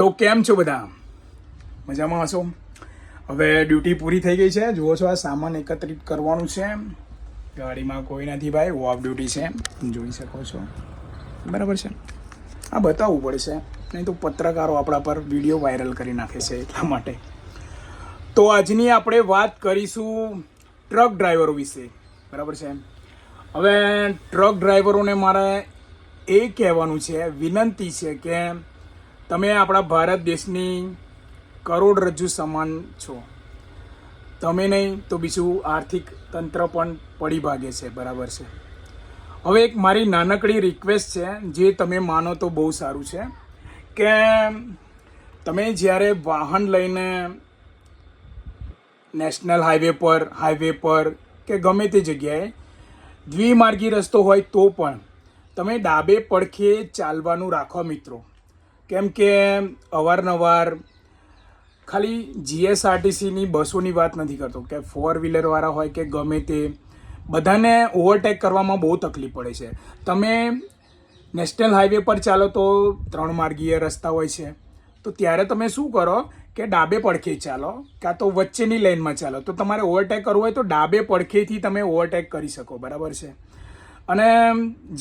તો કેમ છો બધા? મજામાં હશો? હવે ડ્યુટી પૂરી થઈ ગઈ છે. જુઓ છો આ સામાન એકત્રિત કરવાનું છે. ગાડીમાં કોઈ નથી ભાઈ ઓફ ડ્યુટી છે. જોઈ શકો છો. બરાબર છે. આ બતાવવું પડશે. નહીં તો પત્રકારો આપણા પર વીડિયો વાયરલ કરી નાખે છે એટલા માટે. તો આજની આપણે વાત કરીશું ટ્રક ડ્રાઈવરો વિશે. બરાબર છે. હવે ટ્રક ડ્રાઈવરોને મારે એ કહેવાનું છે, વિનંતી છે કે તમે આપણા ભારત દેશની કરોડરજ્જુ સમાન છો. તમે નહીં તો બીજું આર્થિક તંત્ર પણ પડી ભાગે છે, બરાબર છે. હવે એક મારી નાનકડી રિક્વેસ્ટ છે, જે તમે માનો તો બહુ સારું છે, કે તમે જ્યારે વાહન લઈને નેશનલ હાઈવે પર હાઈવે પર કે ગમે તે જગ્યાએ દ્વિમાર્ગી રસ્તો હોય તો પણ તમે ડાબે પડખે ચાલવાનું રાખો મિત્રો. કેમ કે અવારનવાર ખાલી જીએસઆરટીસીની બસોની વાત નથી કરતો. કે ફોર વ્હીલરવાળા હોય કે ગમે તે, બધાને ઓવરટેક કરવામાં બહુ તકલીફ પડે છે. તમે નેશનલ હાઈવે પર ચાલો તો ત્રણ માર્ગીય રસ્તા હોય છે. તો ત્યારે તમે શું કરો કે ડાબે પડખે ચાલો, કાં તો વચ્ચેની લાઇનમાં ચાલો. તો તમારે ઓવરટેક કરવું હોય તો ડાબે પડખેથી તમે ઓવરટેક કરી શકો. બરાબર છે? અને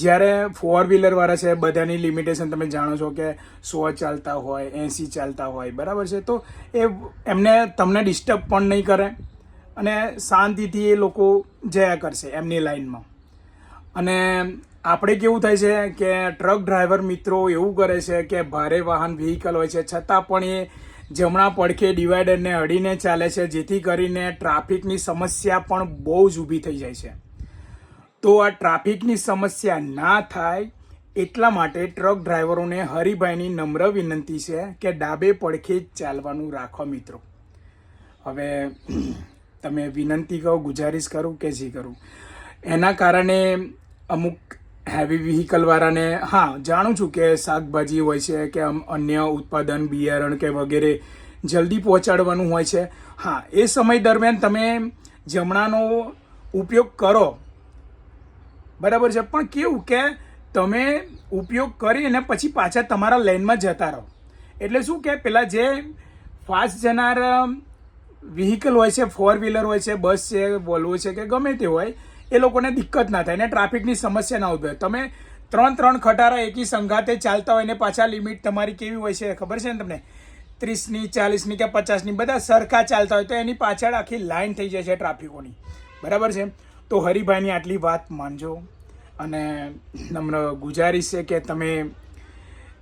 જ્યારે ફોર વ્હીલરવાળા છે, બધાની લિમિટેશન તમે જાણો છો કે સો ચાલતા હોય, એંસી ચાલતા હોય, બરાબર છે? તો એ એમને તમને ડિસ્ટર્બ પણ નહીં કરે અને શાંતિથી એ લોકો જયા કરશે એમની લાઈનમાં. અને આપણે કેવું થાય છે કે ટ્રક ડ્રાઈવર મિત્રો એવું કરે છે કે ભારે વાહન વ્હીકલ હોય છે, છતાં પણ એ જમણા પડખે ડિવાઈડરને અડીને ચાલે છે, જેથી કરીને ટ્રાફિકની સમસ્યા પણ બહુ જ ઊભી થઈ જાય છે. તો આ ટ્રાફિકની સમસ્યા ના થાય એટલા માટે ટ્રક ડ્રાઈવરોને હરિભાઈની નમ્ર વિનંતી છે કે ડાબે પડખે જ ચાલવાનું રાખો મિત્રો. હવે તમે વિનંતી કહો, ગુજારિશ કરું કે જે કરું? એના કારણે અમુક હેવી વ્હીકલવાળાને હા, જાણું છું કે શાકભાજી હોય છે કે અન્ય ઉત્પાદન, બિયારણ કે વગેરે જલ્દી પહોંચાડવાનું હોય છે. હા, એ સમય દરમિયાન તમે જમણાનો ઉપયોગ કરો બરાબર છે. પણ કેવું કે તમે ઉપયોગ કરી અને પછી પાછા તમારા લાઇનમાં જતા રહો. એટલે શું કે પેલા જે ફાસ્ટ જનાર વ્હીકલ હોય છે ફોર વ્હીલર હોય છે બસ છે વોલ્વો છે કે ગમે તે હોય, એ લોકોને દિક્કત ના થાય ને ટ્રાફિકની સમસ્યા ના ઉભે તમે ત્રણ ત્રણ ખટારા એકી સંઘાતે ચાલતા હોય ને પાછા લિમિટ તમારી કેવી હોય છે ખબર છે ને તમને? ત્રીસની, ચાલીસની કે પચાસની બધા સરખા ચાલતા હોય તો એની પાછળ આખી લાઈન થઈ જાય છે ટ્રાફિકોની બરાબર છે? તો હરિભાઈની આટલી વાત માનજો અને નમ્ર ગુજારિશ છે કે તમે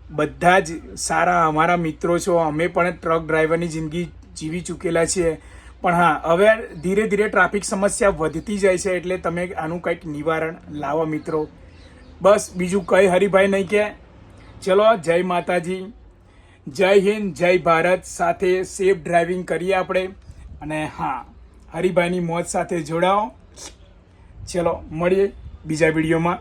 બધા જ સારા અમારા મિત્રો છો. અમે પણ ટ્રક ડ્રાઈવરની જિંદગી જીવી ચૂકેલા છીએ. પણ હા, હવે ધીરે ધીરે ટ્રાફિક સમસ્યા વધતી જાય છે એટલે તમે આનું કંઈક નિવારણ લાવો મિત્રો. બસ, બીજું કંઈ હરિભાઈ નહીં કે. ચલો, જય માતાજી. જય હિન્દ, જય ભારત. સાથે સેફ ડ્રાઇવિંગ કરીએ આપણે. અને હા, હરિભાઈની મોત સાથે જોડાઓ. ચલો મળીએ બીજા વિડીયોમાં.